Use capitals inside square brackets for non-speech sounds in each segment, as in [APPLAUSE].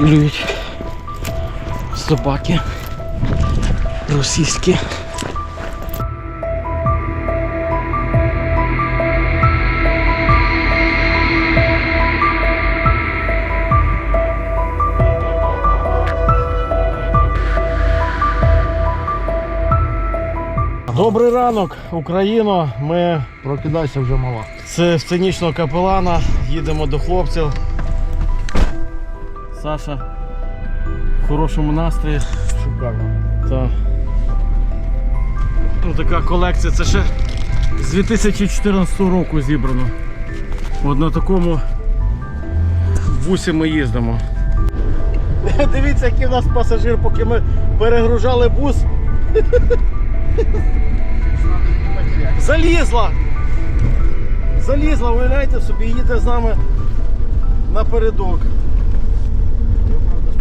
Обстрілюють собаки російські. Добрий ранок, Україно. Ми Прокидайся вже мала. з сценічного капелана їдемо до хлопців. Саша в хорошому настрої. Шикарно. Та. Ну, така колекція, це ще з 2014 року зібрано. От на такому бусі ми їздимо. [LAUGHS] Дивіться, який у нас пасажир, поки ми перегружали бус. [LAUGHS] Залізла! Залізла, уявляєте собі, їде з нами напередок.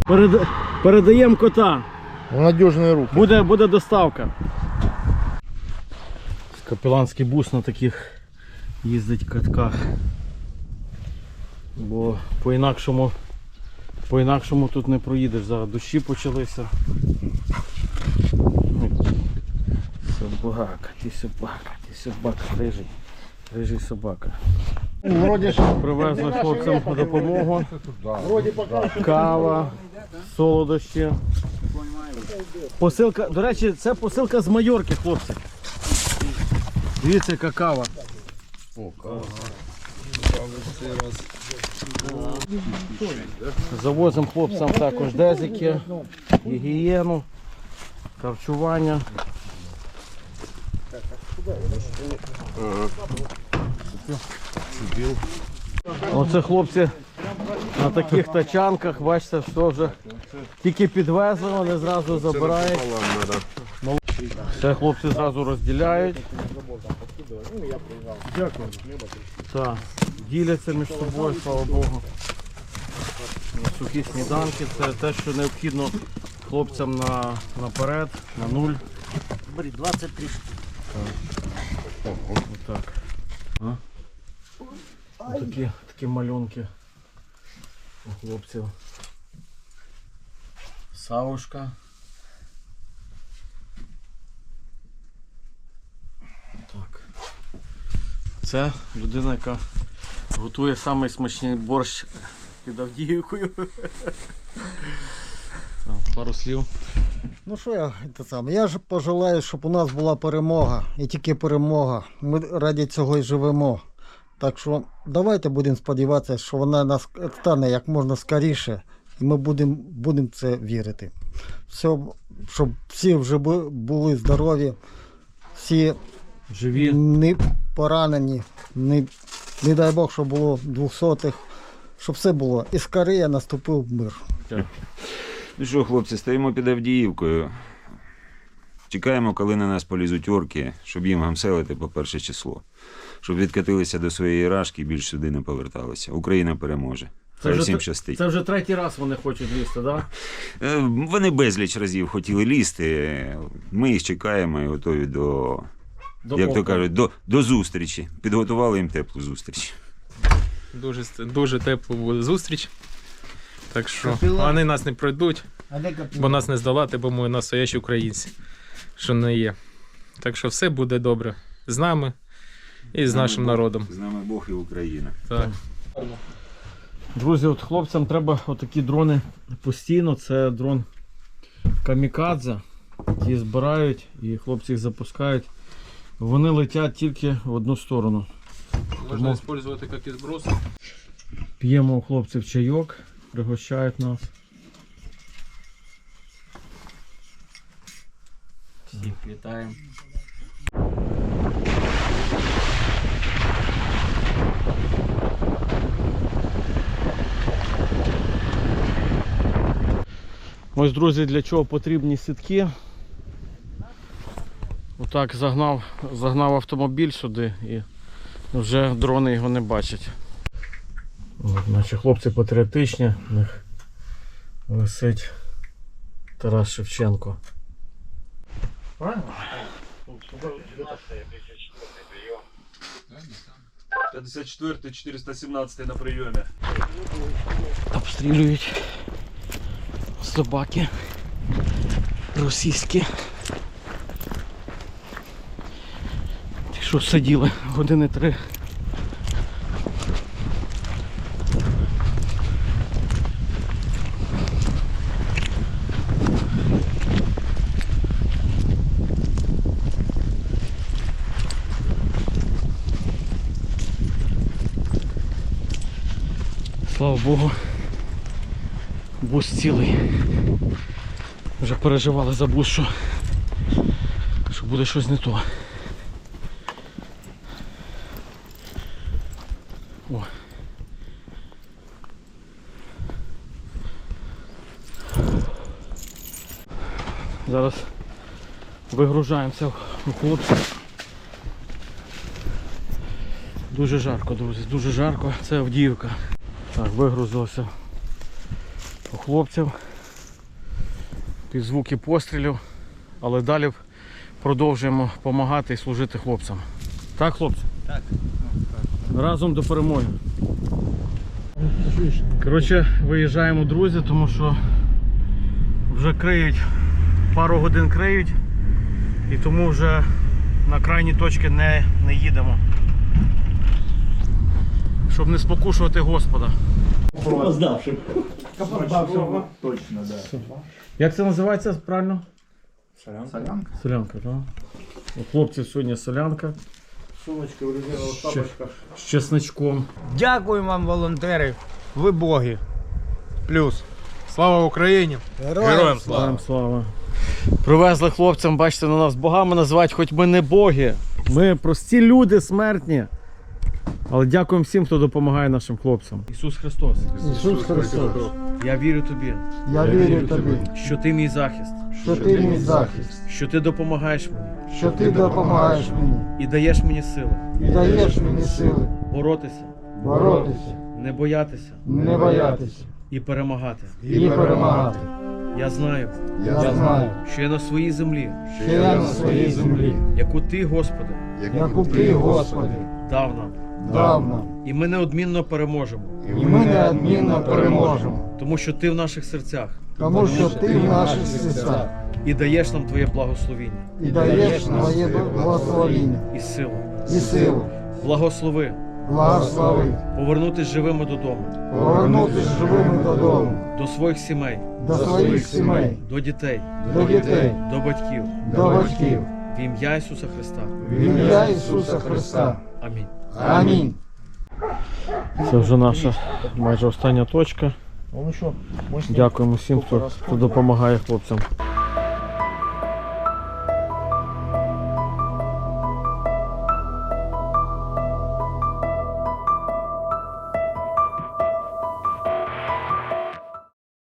Перед... Передаємо кота. В надіжні руки. Буде, буде доставка. Капеланський бус на таких їздить катках. Бо по-інакшому, по-інакшому тут не проїдеш. Зараз дощі почалися. Собака, ти собака, ти собака, рижий. Рижий собака. Вроді. Привезли хлопцям допомогу. Кава, солодощі. Посилка, до речі, це посилка з Майорки, хлопці. Дивіться, яка кава. Завозимо хлопцям також дезики, гігієну, харчування. Оце хлопці на таких тачанках, бачите, все вже тільки підвезли, вони зразу забирають. Все хлопці зразу розділяють. Дякую. Так, діляться між собою, слава Богу. Сухі сніданки це те, що необхідно хлопцям на, наперед, на нуль. Бери, 23 Отак. Такі, такі малюнки у хлопців. Савушка. Так. Це людина, яка готує самий смачний борщ під Авдіївкою. Пару слів. Ну що я те саме? Я ж пожелаю, щоб у нас була перемога і тільки перемога. Ми раді цього і живемо. Так що давайте будемо сподіватися, що вона нас стане як можна скоріше, і ми будемо будем це вірити. Все, щоб всі вже були здорові, всі Живі. не поранені, не, не дай Бог, щоб було двохсотих, щоб все було. І скоріше наступив мир. Ну що, хлопці, стоїмо під Авдіївкою. Чекаємо, коли на нас полізуть орки, щоб їм гамселити по перше число. Щоб відкатилися до своєї рашки і більш сюди не поверталися. Україна переможе. Хай вже всім щастить. Це вже третій раз вони хочуть лізти, так? Да? Е, Вони безліч разів хотіли лізти. Ми їх чекаємо і готові до, До як то кажуть, до, до зустрічі. Підготували їм теплу зустріч. Дуже, дуже тепла буде зустріч. Так що Капілан. вони нас не пройдуть, А де бо нас не здолати, бо ми настоящі українці, що не є. Так що все буде добре з нами і з нашим народом. З нами Бог і Україна. Так. Друзі, от хлопцям треба отакі дрони постійно. Це дрон Камікадзе. Ті збирають і хлопці їх запускають. Вони летять тільки в одну сторону. Можна використовувати як і зброс. П'ємо у хлопців чайок, пригощають нас. Всіх вітаємо. Ось, друзі, для чого потрібні сітки. Отак загнав, загнав автомобіль сюди і вже дрони його не бачать. От, Наші хлопці патріотичні, в них висить Тарас Шевченко. 54 417 на прийомі. Обстрілюють собаки. Російські. Ті, що сиділи години три. Слава Богу. Бус цілий. Вже переживали за бус, що, що буде щось не то. О. Зараз вигружаємося у хлопців. Дуже жарко, друзі, дуже жарко. Це Авдіївка. Так, вигрузилося у хлопців під звуки пострілів, але далі продовжуємо допомагати і служити хлопцям. Так, хлопці? Так. Разом до перемоги. Коротше, виїжджаємо, друзі, тому що вже криють, пару годин криють, і тому вже на крайні точки не, не їдемо. Щоб не спокушувати Господа. Точно, да. Як це називається правильно? Солянка. Солянка, так? У хлопців сьогодні солянка Сумочка в Ще. тапочках. з чесничком. Дякую вам, волонтери. Ви боги. Плюс. Слава Україні! Героям слава! Слава слава. Привезли хлопцям, бачите, на нас богами називають, хоч ми не боги. Ми прості люди смертні. Але дякуємо всім, хто допомагає нашим хлопцям. Ісус Христос, Ісус Христос, я вірю тобі, я вірю тобі, що ти мій захист, що ти мій захист, що ти допомагаєш мені. Що ти допомагаєш мені. І даєш мені сили. І даєш мені сили. Боротися, боротися, не боятися. Не боятися. І перемагати. і перемагати. Я знаю, Я знаю, що я на своїй землі, що я на своїй землі, яку ти, Господи, яку ти, Господи, дав нам. Дав нам, І ми неодмінно переможемо, і ми неодмінно переможемо, тому що ти в наших серцях. Тому що ти в наших серцях. І даєш нам Твоє благословіння. І даєш своє благословіння. І силу. і силу. Благослови. Благослови, повернутись живими додому, повернутися живими додому, до своїх сімей, до своїх сімей, до дітей, до дітей, до батьків. до батьків. В ім'я Ісуса Христа. В ім'я Ісуса Христа. Амінь. Амінь. Це вже наша майже остання точка. Еще мощный. Дякуємо всім, хто, хто допомагає хлопцям.